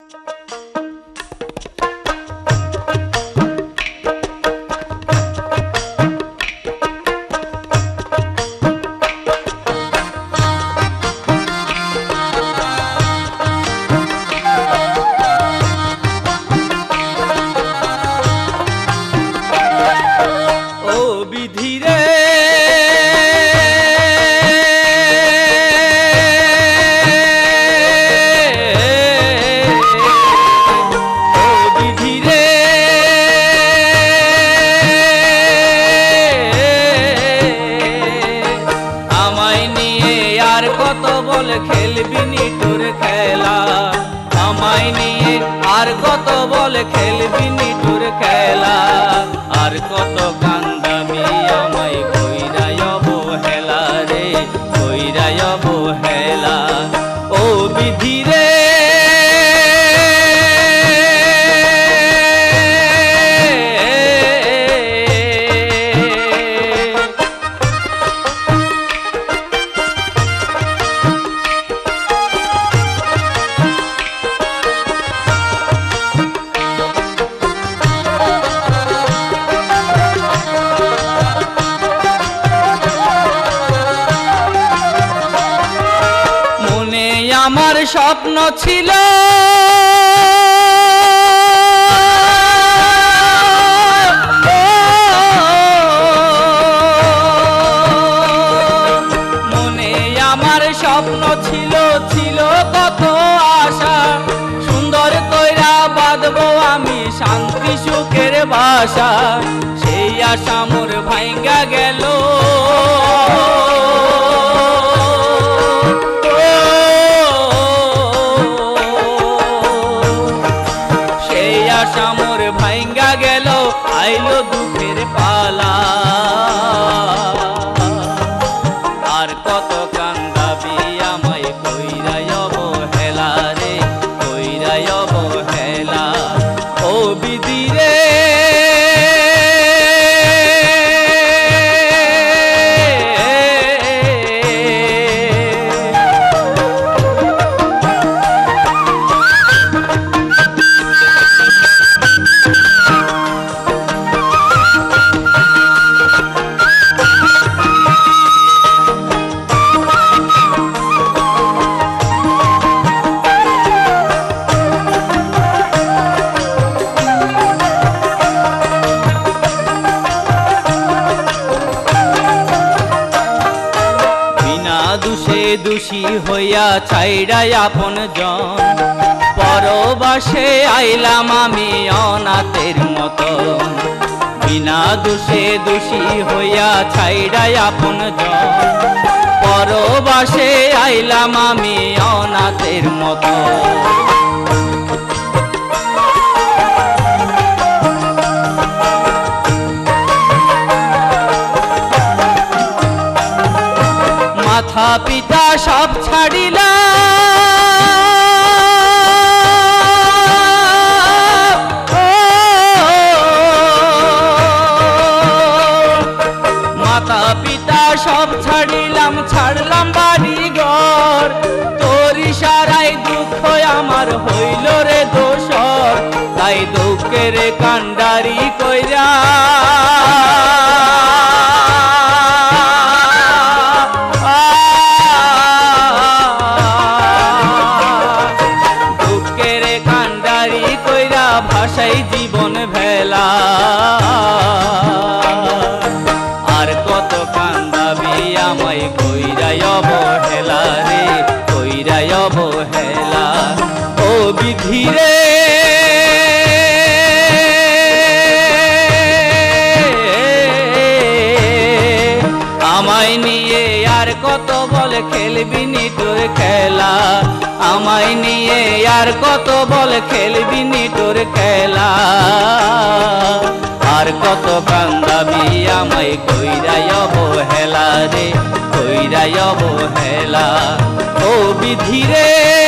ও আমায় নিয়ে আর কত বল খেলবি নি তোর খেলা? আমায় নিয়ে আর কত বল খেলবি নি তোর খেলা? আর কত কান্দামি আমায় কইরাই অবহেলা রে কইরাই অবহেলা। ও বিধি আমার স্বপ্ন ছিল। মনে আমার স্বপ্ন ছিল ছিল কত আশা। সুন্দর কইরা বাঁধবো আমি শান্তি সুখের বাসা। সেই আশা মোর ভাঙ্গা গেল আইলো দুঃখের পালা। দোষে দোষী হইয়া ছাইড়াই আপন জন। পরবাসে আইলাম আমি অনাথের মত বিনা দোষে দোষী হইয়া ছাইড়াই আপন জন। পরবাসে আইলাম আমি অনাথের মতো মাথা পিতা সব ছাড়িলা। মাতা পিতা সব ছাড়িলাম, ছাড়লাম বাড়ি ঘর তোর ইশারায় দুঃখ আমার হইল রে দোষর। তাই দুঃখের কান্ডারি কইরা ভাষাই জীবন ভেলা। আর কত কান্দাবি আমায় কইরাই অবহেলা রে, কইরাই অবহেলা। ও বিধি রে। আমায় নিয়ে আর কত বল খেলবি নি তোর খেলা। আমায় নিয়ে আর কত বল খেলবি নি তোর খেলা? আর কত কান্দাবি আমায় কইরাই অবহেলা রে কইরাই অবহেলা। ও বিধি রে